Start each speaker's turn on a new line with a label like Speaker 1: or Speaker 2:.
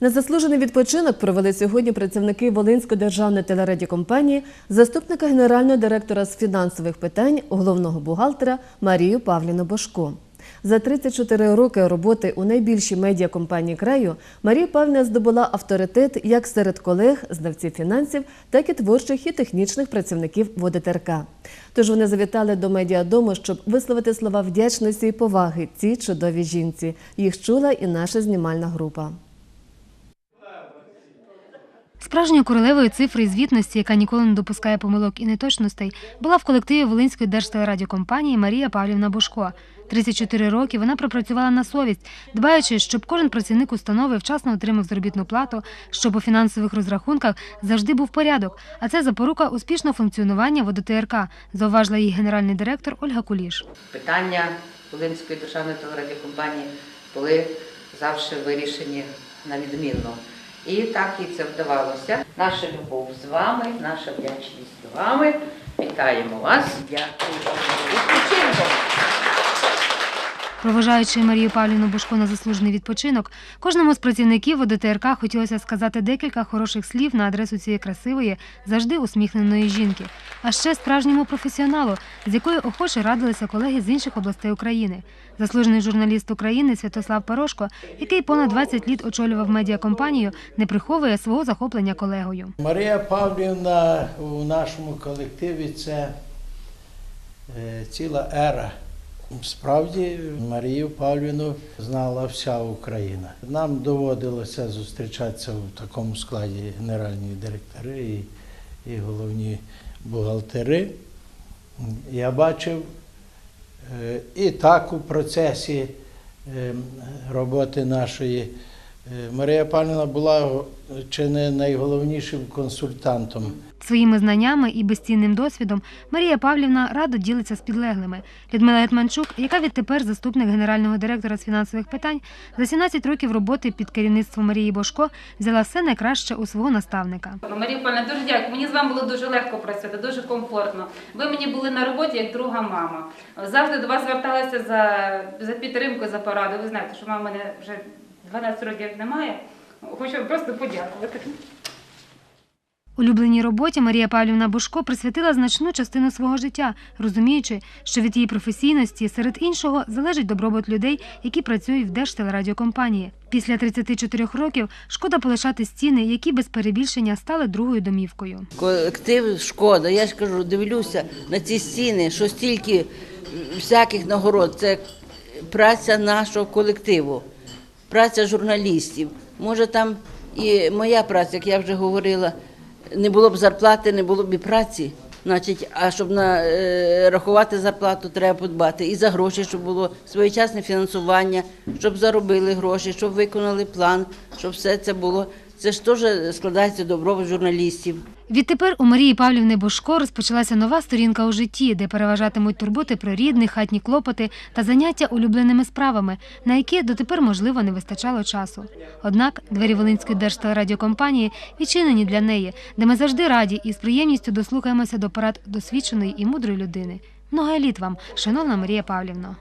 Speaker 1: Незаслужений відпочинок провели сьогодні працівники Волинської державної телерадіокомпанії, заступника генерального директора з фінансових питань, головного бухгалтера Марію Павліну Бошко. За 34 роки роботи у найбільшій медіакомпанії краю Марія Павлівна здобула авторитет як серед колег, знавців фінансів, так і творчих і технічних працівників ВодиТРК. Тож вони завітали до медіадому, щоб висловити слова вдячності і поваги цій чудовій жінці. Їх чула і наша знімальна група.
Speaker 2: Справжньою королевою цифри і звітності, яка ніколи не допускає помилок і неточностей, була в колективі Волинської держтелерадіокомпанії Марія Павлівна Бушко. 34 роки вона пропрацювала на совість, дбаючи, щоб кожен працівник установи вчасно отримав заробітну плату, щоб у фінансових розрахунках завжди був порядок. А це запорука успішного функціонування ВодоТРК, зауважила її генеральний директор Ольга Куліш.
Speaker 3: питання Волинської державної телерадіокомпанії були завжди вирішені на відмінно. І так і це вдавалося. Наша любов з вами, наша вдячність з вами. Вітаємо вас. Дякую.
Speaker 2: Проважаючи Марію Павлівну Бушко на заслужений відпочинок, кожному з працівників ОДТРК хотілося сказати декілька хороших слів на адресу цієї красивої, завжди усміхненої жінки, а ще справжньому професіоналу, з якою охоче радилися колеги з інших областей України. Заслужений журналіст України Святослав Порошко, який понад 20 літ очолював медіакомпанію, не приховує свого захоплення колегою.
Speaker 4: Марія Павлівна у нашому колективі це е, ціла ера. Справді Марію Павлівну знала вся Україна. Нам доводилося зустрічатися в такому складі генеральні директори і, і головні бухгалтери. Я бачив е, і так у процесі е, роботи нашої Марія Павлівна була чи не найголовнішим консультантом.
Speaker 2: Своїми знаннями і безцінним досвідом Марія Павлівна радо ділиться з підлеглими. Людмила Гетманчук, яка відтепер заступник генерального директора з фінансових питань, за 17 років роботи під керівництвом Марії Бошко взяла все найкраще у свого наставника.
Speaker 5: Ну, Марія Павлівна, дуже дякую. Мені з вами було дуже легко працювати, дуже комфортно. Ви мені були на роботі як друга мама. Завжди до вас зверталася за, за підтримкою, за порадою. Ви знаєте, що мама мене вже 12 років немає. Хочу просто подякувати.
Speaker 2: Улюбленій роботі Марія Павлівна Бушко присвятила значну частину свого життя, розуміючи, що від її професійності серед іншого залежить добробут людей, які працюють в Держтелерадіокомпанії. Після 34 років шкода полишати стіни, які без перебільшення стали другою домівкою.
Speaker 6: Колектив шкода. Я ж кажу, дивлюся на ці стіни, що стільки всяких нагород. Це праця нашого колективу, праця журналістів. Може, там і моя праця, як я вже говорила, не було б зарплати, не було б і праці. Значить, а щоб на, е, рахувати зарплату, треба подбати і за гроші, щоб було своєчасне фінансування, щоб заробили гроші, щоб виконали план, щоб все це було. Це ж теж складається добробут журналістів.
Speaker 2: Відтепер у Марії Павлівни Бошко розпочалася нова сторінка у житті, де переважатимуть турботи про рідних, хатні клопоти та заняття улюбленими справами, на які дотепер, можливо, не вистачало часу. Однак двері Волинської держтелерадіокомпанії відчинені для неї, де ми завжди раді і з приємністю дослухаємося до порад досвідченої і мудрої людини. Много літ вам, шановна Марія Павлівна.